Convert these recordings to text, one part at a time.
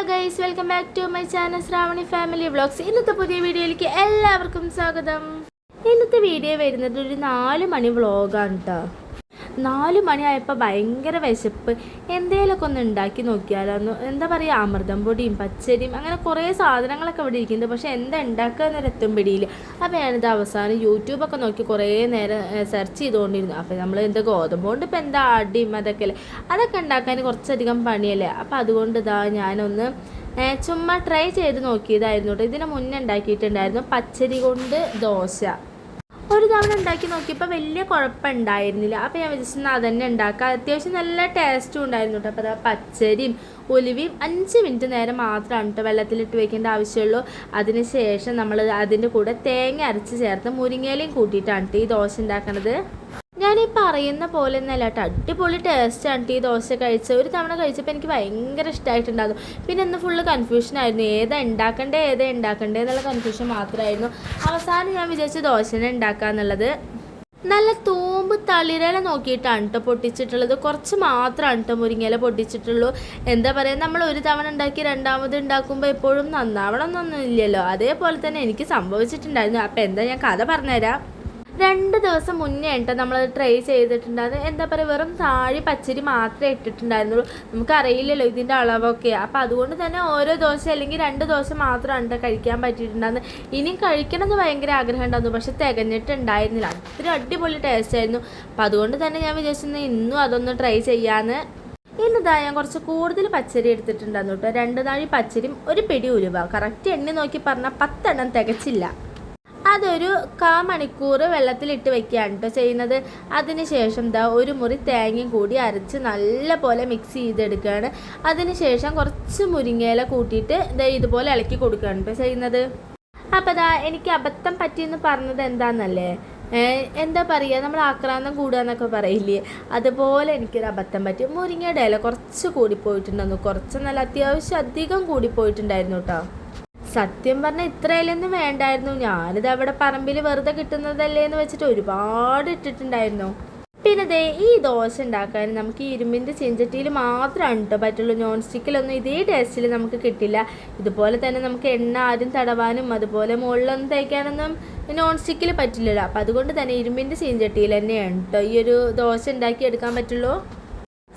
Hello guys welcome back to my channel Shravani family vlogs ഇന്നത്തെ പുതിയ വീഡിയോയിലേക്ക് എല്ലാവർക്കും സ്വാഗതം. ഇന്നത്തെ വീഡിയോ വരുന്നത് ഒരു നാല് മണി വ്ളോഗാണ് കേട്ടോ നാല് മണിയായപ്പോൾ ഭയങ്കര വിശപ്പ്. എന്തേലൊക്കെ ഒന്ന് ഉണ്ടാക്കി നോക്കിയാലോ? എന്താ പറയുക അമൃതം പൊടിയും പച്ചരിയും അങ്ങനെ കുറേ സാധനങ്ങളൊക്കെ ഇവിടെ ഇരിക്കുന്നുണ്ട്. പക്ഷേ എന്താ ഉണ്ടാക്കുക എന്നൊരു എത്തും പിടിയില്ല. അപ്പോൾ ഞാനിത് അവസാനം യൂട്യൂബൊക്കെ നോക്കി കുറേ നേരം സെർച്ച് ചെയ്തുകൊണ്ടിരുന്നു. അപ്പോൾ നമ്മൾ എന്താ ഗോതമ്പ് കൊണ്ട് ഇപ്പോൾ എന്താ അടിയും അതൊക്കെ അല്ലേ? അതൊക്കെ ഉണ്ടാക്കാൻ കുറച്ചധികം പണിയല്ലേ? അപ്പോൾ അതുകൊണ്ട് ഇതാ ഞാനൊന്ന് ചുമ്മാ ട്രൈ ചെയ്ത് നോക്കിയതായിരുന്നു കേട്ടോ. ഇതിന് മുന്നേ ഉണ്ടാക്കിയിട്ടുണ്ടായിരുന്നു പച്ചരി കൊണ്ട് ദോശ. ഒരു തവണ ഉണ്ടാക്കി നോക്കിയപ്പോൾ വലിയ കുഴപ്പമുണ്ടായിരുന്നില്ല. അപ്പോൾ ഞാൻ വിചാരിച്ചു അത് തന്നെ ഉണ്ടാക്കാം. അത്യാവശ്യം നല്ല ടേസ്റ്റും ഉണ്ടായിരുന്നു കേട്ടോ അപ്പോൾ അതാ പച്ചരിയും ഉലുവയും അഞ്ച് മിനിറ്റ് നേരം മാത്രമാണ് കേട്ടോ വെള്ളത്തിലിട്ട് വെക്കേണ്ട ആവശ്യമുള്ളൂ. അതിന് ശേഷം നമ്മൾ അതിന്റെ കൂടെ തേങ്ങ അരച്ച് ചേർത്ത് മുരിങ്ങയിലയും കൂട്ടിയിട്ടാണ് കേട്ടോ ഈ ദോശ ഉണ്ടാക്കണത്. ഞാൻ ഈ പറയുന്ന പോലെ ഒന്നല്ല. കേട്ടോ. അടിപൊളി ടേസ്റ്റാണ് ഈ ദോശ കഴിച്ചത് ഒരു തവണ കഴിച്ചപ്പോൾ എനിക്ക് ഭയങ്കര ഇഷ്ടമായിട്ടുണ്ടായിരുന്നു പിന്നെ ഇന്ന് ഫുള്ള് കൺഫ്യൂഷനായിരുന്നു ഏതാ ഉണ്ടാക്കണ്ടേ ഏതാ ഉണ്ടാക്കണ്ടേ എന്നുള്ള കൺഫ്യൂഷൻ മാത്രമായിരുന്നു. അവസാനം ഞാൻ വിചാരിച്ചു ദോശനെ ഉണ്ടാക്കാന്നുള്ളത് നല്ല തൂമ്പ് തളിരല നോക്കിയിട്ടാണ് കേട്ടോ പൊട്ടിച്ചിട്ടുള്ളത്. കുറച്ച് മാത്രമാണ് കേട്ടോ മുരിങ്ങയില പൊട്ടിച്ചിട്ടുള്ളൂ. എന്താ പറയുക നമ്മൾ ഒരു തവണ ഉണ്ടാക്കി രണ്ടാമത് ഉണ്ടാക്കുമ്പോൾ എപ്പോഴും നന്നാവണം എന്നൊന്നും ഇല്ലല്ലോ. അതേപോലെ തന്നെ എനിക്ക് സംഭവിച്ചിട്ടുണ്ടായിരുന്നു. അപ്പോൾ എന്താ ഞാൻ കഥ പറഞ്ഞുതരാം. രണ്ട് ദിവസം മുന്നേ കേട്ടോ നമ്മളത് ട്രൈ ചെയ്തിട്ടുണ്ടായിരുന്നു എന്താ പറയുക വെറും താഴെ പച്ചരി മാത്രമേ ഇട്ടിട്ടുണ്ടായിരുന്നുള്ളൂ. നമുക്കറിയില്ലല്ലോ ഇതിന്റെ അളവൊക്കെ. അപ്പോൾ അതുകൊണ്ട് തന്നെ ഓരോ ദോശ അല്ലെങ്കിൽ രണ്ട് ദോശ മാത്രമാണ് കേട്ടോ കഴിക്കാൻ പറ്റിയിട്ടുണ്ടായിരുന്നത്. ഇനിയും കഴിക്കണം എന്ന് ഭയങ്കര ആഗ്രഹം ഉണ്ടായിരുന്നു. പക്ഷെ തികഞ്ഞിട്ടുണ്ടായിരുന്നില്ല. അത്ര അടിപൊളി ടേസ്റ്റ് ആയിരുന്നു. അപ്പോൾ അതുകൊണ്ട് തന്നെ ഞാൻ വിചാരിച്ചിരുന്നു ഇന്നും അതൊന്ന് ട്രൈ ചെയ്യാമെന്ന് ഇന്നിതാ ഞാൻ കുറച്ച് കൂടുതൽ പച്ചരി എടുത്തിട്ടുണ്ടായിരുന്നു കേട്ടോ. രണ്ട് നാഴി പച്ചരിയും ഒരു പിടി ഉലുവ. കറക്റ്റ് എണ്ണി നോക്കി പറഞ്ഞാൽ പത്തെണ്ണം തികച്ചില്ല. അതൊരു കാ മണിക്കൂർ വെള്ളത്തിലിട്ട് വെക്കുകയാണ് കേട്ടോ ചെയ്യുന്നത്. അതിനുശേഷം എന്താ ഒരു മുറി തേങ്ങയും കൂടി അരച്ച് നല്ല പോലെ മിക്സ് ചെയ്തെടുക്കുകയാണ് അതിനുശേഷം കുറച്ച് മുരിങ്ങയില കൂട്ടിയിട്ട് ദാ ഇതുപോലെ ഇളക്കി കൊടുക്കുകയാണ് കേട്ടോ ചെയ്യുന്നത്. അപ്പോൾ ദാ എനിക്ക് അബദ്ധം പറ്റിയെന്ന് പറഞ്ഞത് എന്താണെന്നല്ലേ എന്താ പറയുക നമ്മൾ ആക്രാന്തം കൂടുക എന്നൊക്കെ പറയില്ലേ? അതുപോലെ എനിക്കൊരു അബദ്ധം പറ്റി. മുരിങ്ങയുടെ ഇല കുറച്ച് കൂടിപ്പോയിട്ടുണ്ടെന്നു കുറച്ച് നല്ല അത്യാവശ്യം അധികം കൂടിപ്പോയിട്ടുണ്ടായിരുന്നു കേട്ടോ സത്യം പറഞ്ഞാൽ ഇത്ര ഇലയൊന്നും വേണ്ടായിരുന്നു. ഞാനിത് അവിടെ പറമ്പിൽ വെറുതെ കിട്ടുന്നതല്ലേ എന്ന് വെച്ചിട്ട് ഒരുപാട് ഇട്ടിട്ടുണ്ടായിരുന്നു. പിന്നെ ദേ ഈ ദോശ ഉണ്ടാക്കാൻ നമുക്ക് ഈ ഇരുമ്പിന്റെ ചെഞ്ചട്ടിയിൽ മാത്രമാണ് കേട്ടോ പറ്റുള്ളൂ. നോൺ സ്റ്റിക്കിലൊന്നും ഇതേ ടേസ്റ്റിൽ നമുക്ക് കിട്ടില്ല. ഇതുപോലെ തന്നെ നമുക്ക് എണ്ണ ആദ്യം തടവാനും അതുപോലെ മുകളിലൊന്നും തേക്കാനൊന്നും നോൺ സ്റ്റിക്കിൽ പറ്റില്ലല്ലോ. അപ്പം അതുകൊണ്ട് തന്നെ ഇരുമ്പിന്റെ ചെഞ്ചട്ടിയിൽ തന്നെയാണ് കേട്ടോ ഈ ഒരു ദോശ ഉണ്ടാക്കി എടുക്കാൻ പറ്റുള്ളൂ.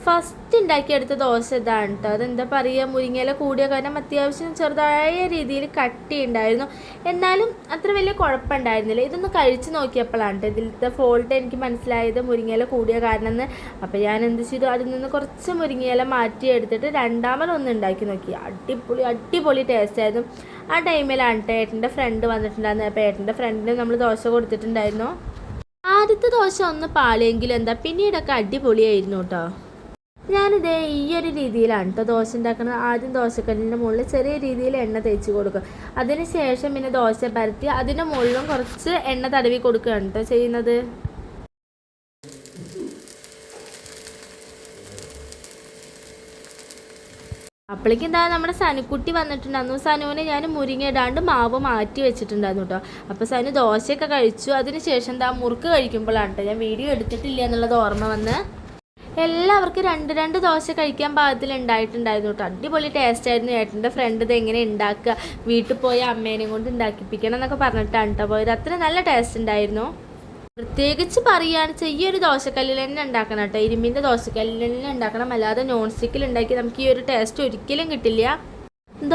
ഫസ്റ്റ് ഉണ്ടാക്കിയെടുത്ത ദോശ ഇതാണ് കേട്ടോ അതെന്താ പറയുക മുരിങ്ങയില കൂടിയ കാരണം അത്യാവശ്യം ചെറുതായ രീതിയിൽ കട്ടി ഉണ്ടായിരുന്നു എന്നാലും അത്ര വലിയ കുഴപ്പമുണ്ടായിരുന്നില്ല. ഇതൊന്ന് കഴിച്ച് നോക്കിയപ്പോഴാണ് കേട്ടോ ഇതിലത്തെ ഫോൾട്ട് എനിക്ക് മനസ്സിലായത് മുരിങ്ങയില കൂടിയ കാരണം എന്ന് അപ്പോൾ ഞാൻ എന്ത് ചെയ്തു? അതിൽ നിന്ന് കുറച്ച് മുരിങ്ങയില മാറ്റി എടുത്തിട്ട് രണ്ടാമതൊന്ന് ഉണ്ടാക്കി നോക്കി. അടിപൊളി അടിപൊളി ടേസ്റ്റ് ആയിരുന്നു. ആ ടൈമിലാണ് കേട്ടോ ഏട്ടന്റെ ഫ്രണ്ട് വന്നിട്ടുണ്ടായിരുന്നത്. അപ്പോൾ ഏട്ടന്റെ ഫ്രണ്ടിന് നമ്മൾ ദോശ കൊടുത്തിട്ടുണ്ടായിരുന്നു. ആദ്യത്തെ ദോശ ഒന്ന് പാളിയെങ്കിലും എന്താ? പിന്നീടൊക്കെ അടിപൊളിയായിരുന്നു കേട്ടോ ഞാനിതേ ഈ ഒരു രീതിയിലാണ് കേട്ടോ ദോശ ഉണ്ടാക്കുന്നത് ആദ്യം ദോശക്കല്ലിന്റെ മുകളിൽ ചെറിയ രീതിയിൽ എണ്ണ തേച്ച് കൊടുക്കും അതിന് ശേഷം പിന്നെ ദോശ പരത്തി അതിന്റെ മുകളിലും കുറച്ച് എണ്ണ തടവി കൊടുക്കുകയാണ് കേട്ടോ ചെയ്യുന്നത്. അപ്പോഴേക്കും എന്താ നമ്മുടെ സനുക്കുട്ടി വന്നിട്ടുണ്ടായിരുന്നു. സനുവിനെ ഞാൻ മുരിങ്ങ ഇടാണ്ട് മാവ് മാറ്റി വെച്ചിട്ടുണ്ടായിരുന്നു കേട്ടോ അപ്പോൾ സനു ദോശയൊക്കെ കഴിച്ചു. അതിന് ശേഷം എന്താ മുറുക്ക് കഴിക്കുമ്പോഴാണ് കേട്ടോ ഞാൻ വീഡിയോ എടുത്തിട്ടില്ല എന്നുള്ളത് ഓർമ്മ വന്ന്. എല്ലാവർക്കും രണ്ട് രണ്ട് ദോശ കഴിക്കാൻ പാകത്തിൽ ഉണ്ടായിട്ടുണ്ടായിരുന്നു കേട്ടോ അടിപൊളി ടേസ്റ്റ് ആയിരുന്നു. ഏട്ടന്റെ ഫ്രണ്ട് ഇത് എങ്ങനെ ഉണ്ടാക്കുക വീട്ടിൽ പോയി അമ്മേനെയും കൊണ്ട് ഉണ്ടാക്കിപ്പിക്കണം എന്നൊക്കെ പറഞ്ഞിട്ടാണ് കേട്ടോ പോയത്. അത്ര നല്ല ടേസ്റ്റ് ഉണ്ടായിരുന്നു പ്രത്യേകിച്ച് പറയുകയാണെന്ന് വെച്ചാൽ ഈ ഒരു ദോശക്കല്ലിൽ തന്നെ ഉണ്ടാക്കണം കേട്ടോ ഇരുമ്പിന്റെ ദോശക്കല്ലിൽ തന്നെ ഉണ്ടാക്കണം അല്ലാതെ നോൺ സ്റ്റിക്കിൽ ഉണ്ടാക്കി നമുക്ക് ഈ ഒരു ടേസ്റ്റ് ഒരിക്കലും കിട്ടില്ല.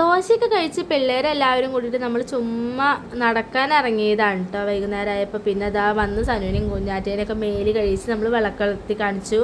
ദോശയൊക്കെ കഴിച്ച് പിള്ളേരെല്ലാവരും കൂടിയിട്ട് നമ്മൾ ചുമ്മാ നടക്കാൻ ഇറങ്ങിയതാണ് കേട്ടോ വൈകുന്നേരം ആയപ്പോൾ പിന്നെ അതാ വന്ന് സനുവിനെയും കുഞ്ഞാറ്റേനെയൊക്കെ മേൽ കഴിച്ച് നമ്മൾ വിളക്കളത്തി കാണിച്ചു.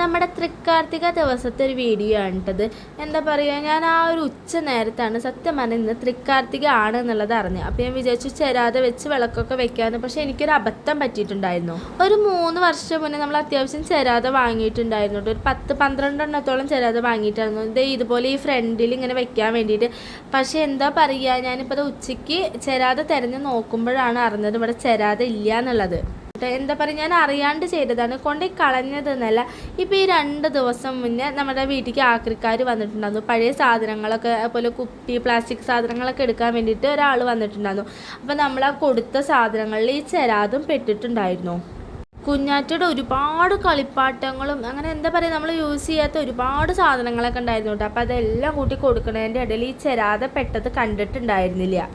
നമ്മുടെ തൃക്കാർത്തിക ദിവസത്തെ ഒരു വീഡിയോ ആണ് കേട്ടത് എന്താ പറയുക ഞാൻ ആ ഒരു ഉച്ച നേരത്താണ് സത്യം പറഞ്ഞാൽ ഇന്ന് തൃക്കാർത്തിക ആണ് എന്നുള്ളത് അറിഞ്ഞത്. അപ്പോൾ ഞാൻ വിചാരിച്ചു ചേരാതെ വെച്ച് വിളക്കൊക്കെ വെക്കാമെന്ന് പക്ഷേ എനിക്കൊരു അബദ്ധം പറ്റിയിട്ടുണ്ടായിരുന്നു. ഒരു മൂന്ന് വർഷം മുന്നേ നമ്മൾ അത്യാവശ്യം ചേരാതെ വാങ്ങിയിട്ടുണ്ടായിരുന്നു. ഒരു പത്ത് പന്ത്രണ്ടെണ്ണത്തോളം ചേരാതെ വാങ്ങിയിട്ടായിരുന്നു. ഇത് ഇതുപോലെ ഈ ഫ്രണ്ടിൽ ഇങ്ങനെ വെക്കാൻ വേണ്ടിയിട്ട്. പക്ഷേ എന്താ പറയുക ഞാനിപ്പോൾ അത് ഉച്ചയ്ക്ക് ചേരാതെ തിരഞ്ഞ് നോക്കുമ്പോഴാണ് അറിഞ്ഞത് ഇവിടെ ചേരാതെ ഇല്ല എന്നുള്ളത്. കേട്ടോ. എന്താ പറയുക ഞാൻ അറിയാണ്ട് ചെയ്തതാണ് കൊണ്ടേ കളഞ്ഞത് എന്നല്ല ഇപ്പോൾ ഈ രണ്ട് ദിവസം മുന്നേ നമ്മുടെ വീട്ടിലേക്ക് ആക്രിക്കാർ വന്നിട്ടുണ്ടായിരുന്നു. പഴയ സാധനങ്ങളൊക്കെ അതുപോലെ കുപ്പി പ്ലാസ്റ്റിക് സാധനങ്ങളൊക്കെ എടുക്കാൻ വേണ്ടിയിട്ട് ഒരാൾ വന്നിട്ടുണ്ടായിരുന്നു. അപ്പോൾ നമ്മൾ ആ കൊടുത്ത സാധനങ്ങളിൽ ഈ ചെരാതും പെട്ടിട്ടുണ്ടായിരുന്നു. കുഞ്ഞാറ്റയുടെ ഒരുപാട് കളിപ്പാട്ടങ്ങളും അങ്ങനെ എന്താ പറയുക നമ്മൾ യൂസ് ചെയ്യാത്ത ഒരുപാട് സാധനങ്ങളൊക്കെ ഉണ്ടായിരുന്നു കേട്ടോ. അപ്പോൾ അതെല്ലാം കൂട്ടി കൊടുക്കുന്നതിന്റെ ഇടയിൽ ഈ ചെരാതെ പെട്ടത് കണ്ടിട്ടുണ്ടായിരുന്നില്ല.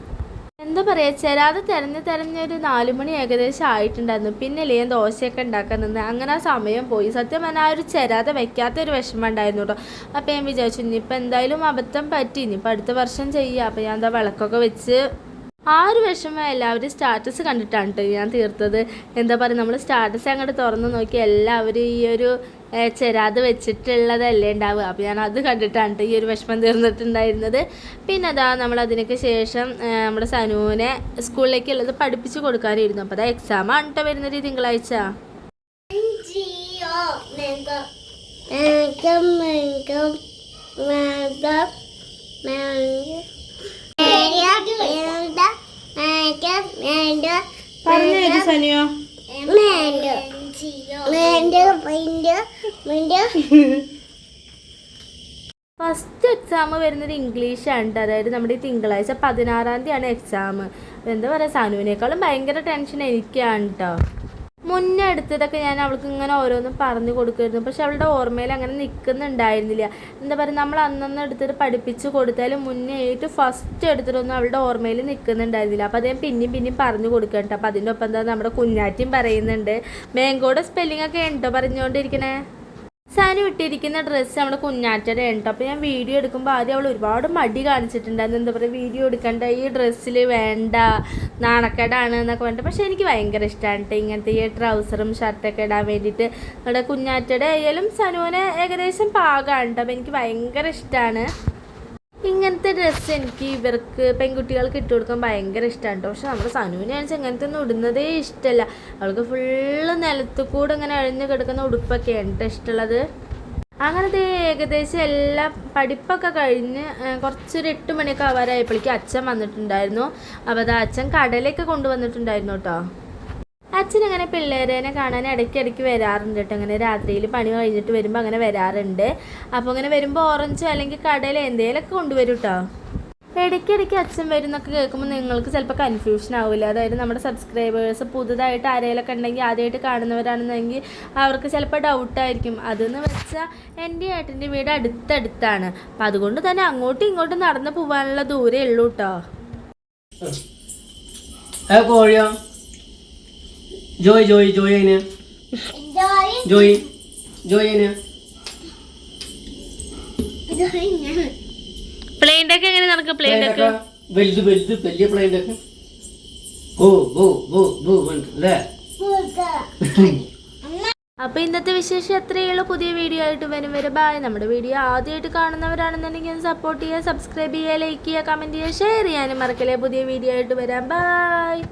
എന്താ പറയുക ചേരാതെ തിരഞ്ഞ് തിരഞ്ഞൊരു നാല് മണി ഏകദേശം ആയിട്ടുണ്ടായിരുന്നു. പിന്നെ അല്ലേ ഞാൻ ദോശയൊക്കെ ഉണ്ടാക്കാൻ നിന്ന്. അങ്ങനെ ആ സമയം പോയി. സത്യം പറഞ്ഞാൽ ആ ഒരു ചേരാതെ വെക്കാത്ത ഒരു വിഷമം ഉണ്ടായിരുന്നു കേട്ടോ അപ്പോൾ ഞാൻ വിചാരിച്ചു ഇനിയിപ്പോൾ എന്തായാലും അബദ്ധം പറ്റി. ഇനിയിപ്പോൾ അടുത്ത വർഷം ചെയ്യുക അപ്പോൾ ഞാൻ എന്താ വിളക്കൊക്കെ വെച്ച് ആ ഒരു വിഷമം എല്ലാവരും സ്റ്റാറ്റസ് കണ്ടിട്ടാണ് കേട്ടോ ഞാൻ തീർത്തത്. എന്താ പറയുക നമ്മൾ സ്റ്റാറ്റസ് അങ്ങോട്ട് തുറന്ന് നോക്കി എല്ലാവരും ഈ ഒരു ചെരാത് വെച്ചിട്ടുള്ളതല്ലേ ഉണ്ടാവുക. അപ്പോൾ ഞാൻ അത് കണ്ടിട്ടാണ് ട്ടോ ഈ ഒരു വിഷമം തീർന്നിട്ടുണ്ടായിരുന്നത്. പിന്നെ അതാ നമ്മൾ അതിനൊക്കെ ശേഷം നമ്മുടെ സനുവിനെ സ്കൂളിലേക്കുള്ളത് പഠിപ്പിച്ച് കൊടുക്കാനിരുന്നു അപ്പോൾ അതാ എക്സാം ആണ് കേട്ടോ വരുന്നത് ഈ തിങ്കളാഴ്ച. പറഞ്ഞു സനിയോ? ഫസ്റ്റ് എക്സാം വരുന്നത് ഇംഗ്ലീഷാണ് ഉണ്ട് അതായത് നമ്മുടെ ഈ തിങ്കളാഴ്ച പതിനാറാം തീയതിയാണ് എക്സാം എന്താ പറയുക സനുവിനേക്കാളും ഭയങ്കര ടെൻഷൻ എനിക്കാണ് കേട്ടോ മുന്നേ എടുത്തതൊക്കെ ഞാൻ അവൾക്ക് ഇങ്ങനെ ഓരോന്നും പറഞ്ഞു കൊടുക്കുമായിരുന്നു. പക്ഷെ അവളുടെ ഓർമ്മയിൽ അങ്ങനെ നിൽക്കുന്നുണ്ടായിരുന്നില്ല. എന്താ പറയുക നമ്മൾ അന്നന്ന് എടുത്തിട്ട് പഠിപ്പിച്ച് കൊടുത്താലും മുന്നേ ആയിട്ട് ഫസ്റ്റ് എടുത്തിട്ടൊന്നും അവളുടെ ഓർമ്മയിൽ നിൽക്കുന്നുണ്ടായിരുന്നില്ല. അപ്പോൾ ഞാൻ പിന്നെയും പിന്നെയും പറഞ്ഞു കൊടുക്കട്ടോ അപ്പോൾ അതിന്റെ ഒപ്പം എന്താ നമ്മുടെ കുഞ്ഞാറ്റിയും പറയുന്നുണ്ട് മേങ്കോടെ സ്പെല്ലിംഗ് ഒക്കെ ഉണ്ടോ? പറഞ്ഞുകൊണ്ടിരിക്കണേ. സാനു ഇട്ടിരിക്കുന്ന ഡ്രസ്സ് നമ്മുടെ കുഞ്ഞാറ്റയുടെ ഉണ്ട്. അപ്പോൾ ഞാൻ വീഡിയോ എടുക്കുമ്പോൾ ആദ്യം അവൾ ഒരുപാട് മടി കാണിച്ചിട്ടുണ്ടായിരുന്നു. എന്താ പറയുക വീഡിയോ എടുക്കേണ്ട ഈ ഡ്രസ്സിൽ വേണ്ട നാണക്കേടാണ് എന്നൊക്കെ പറഞ്ഞിട്ട്. പക്ഷേ എനിക്ക് ഭയങ്കര ഇഷ്ടമാണ് കേട്ടോ ഇങ്ങനത്തെ ഈ ട്രൗസറും ഷർട്ടൊക്കെ ഇടാൻ വേണ്ടിയിട്ട്. നമ്മുടെ കുഞ്ഞാറ്റയുടെ ആയാലും സനുവിന് ഏകദേശം പാകമാണ് കേട്ടോ അപ്പോൾ എനിക്ക് ഭയങ്കര ഇഷ്ടമാണ് ഇങ്ങനത്തെ ഡ്രസ്സ് എനിക്ക് ഇവർക്ക് പെൺകുട്ടികൾക്ക് ഇട്ട് കൊടുക്കാൻ ഭയങ്കര ഇഷ്ടമാണ് കേട്ടോ പക്ഷെ നമ്മുടെ സനുവിനെ ആണെന്ന് ഇങ്ങനത്തെ ഒന്നും ഇടുന്നതേ ഇഷ്ടമല്ല അവൾക്ക് ഫുള്ള് നിലത്ത് കൂടെ ഇങ്ങനെ അഴിഞ്ഞു കിടക്കുന്ന ഉടുപ്പൊക്കെയാണ് കേട്ടോ ഇഷ്ടമുള്ളത്. അങ്ങനത്തെ ഏകദേശം എല്ലാം പഠിപ്പൊക്കെ കഴിഞ്ഞ് കുറച്ചൊരു എട്ട് മണിയൊക്കെ ആവാറായപ്പോഴേക്കും അച്ഛൻ വന്നിട്ടുണ്ടായിരുന്നു. അപ്പോൾ അത് അച്ഛൻ കടലൊക്കെ കൊണ്ടുവന്നിട്ടുണ്ടായിരുന്നു കേട്ടോ അച്ഛൻ അങ്ങനെ പിള്ളേരേനെ കാണാൻ ഇടയ്ക്കിടയ്ക്ക് വരാറുണ്ട് കേട്ടോ. അങ്ങനെ രാത്രിയിൽ പണി കഴിഞ്ഞിട്ട് വരുമ്പോൾ അങ്ങനെ വരാറുണ്ട്. അപ്പോൾ അങ്ങനെ വരുമ്പോൾ ഓറഞ്ചോ അല്ലെങ്കിൽ കടയിലോ എന്തെങ്കിലുമൊക്കെ കൊണ്ടുവരും കേട്ടോ. ഇടയ്ക്കിടയ്ക്ക് അച്ഛൻ വരും എന്നൊക്കെ കേൾക്കുമ്പോൾ നിങ്ങൾക്ക് ചിലപ്പോൾ കൺഫ്യൂഷൻ ആവില്ല അതായത് നമ്മുടെ സബ്സ്ക്രൈബേഴ്സ് പുതുതായിട്ട് ആരെയൊക്കെ ഉണ്ടെങ്കിൽ ആദ്യമായിട്ട് കാണുന്നവരാണെന്നെങ്കിൽ അവർക്ക് ചിലപ്പോൾ ഡൗട്ടായിരിക്കും അതെന്ന് വെച്ചാൽ എന്റെ ഏട്ടന്റെ വീട് അടുത്തടുത്താണ്. അപ്പം അതുകൊണ്ട് തന്നെ അങ്ങോട്ടും ഇങ്ങോട്ടും നടന്നു പോകാനുള്ള ദൂരേ ഉള്ളൂ കേട്ടോ. കോഴിയോ? ജോയ് ജോയ് ജോയ് അതിന് ജോയ്. ജോയ് അതിന് പ്ലെയിന്റെ ഒക്കെ എങ്ങനെ നടക്കുക പ്ലെയിന്റെ ഒക്കെ വലുത് വലുത് വലിയ പ്ലെയിന്റെ ഒക്കെ ഓ ഓ ഓ ബോ അല്ലേ? അപ്പോൾ ഇന്നത്തെ വിശേഷം എത്രയേ ഉള്ളൂ പുതിയ വീഡിയോ ആയിട്ട് വരും വരെ. ബായ് നമ്മുടെ വീഡിയോ ആദ്യമായിട്ട് കാണുന്നവരാണെന്നുണ്ടെങ്കിൽ ഒന്ന് സപ്പോർട്ട് ചെയ്യുക സബ്സ്ക്രൈബ് ചെയ്യുക ലൈക്ക് ചെയ്യുക കമന്റ് ചെയ്യുക ഷെയർ ചെയ്യാനും മറക്കല്ലേ. പുതിയ വീഡിയോ ആയിട്ട് വരാം. ബായ്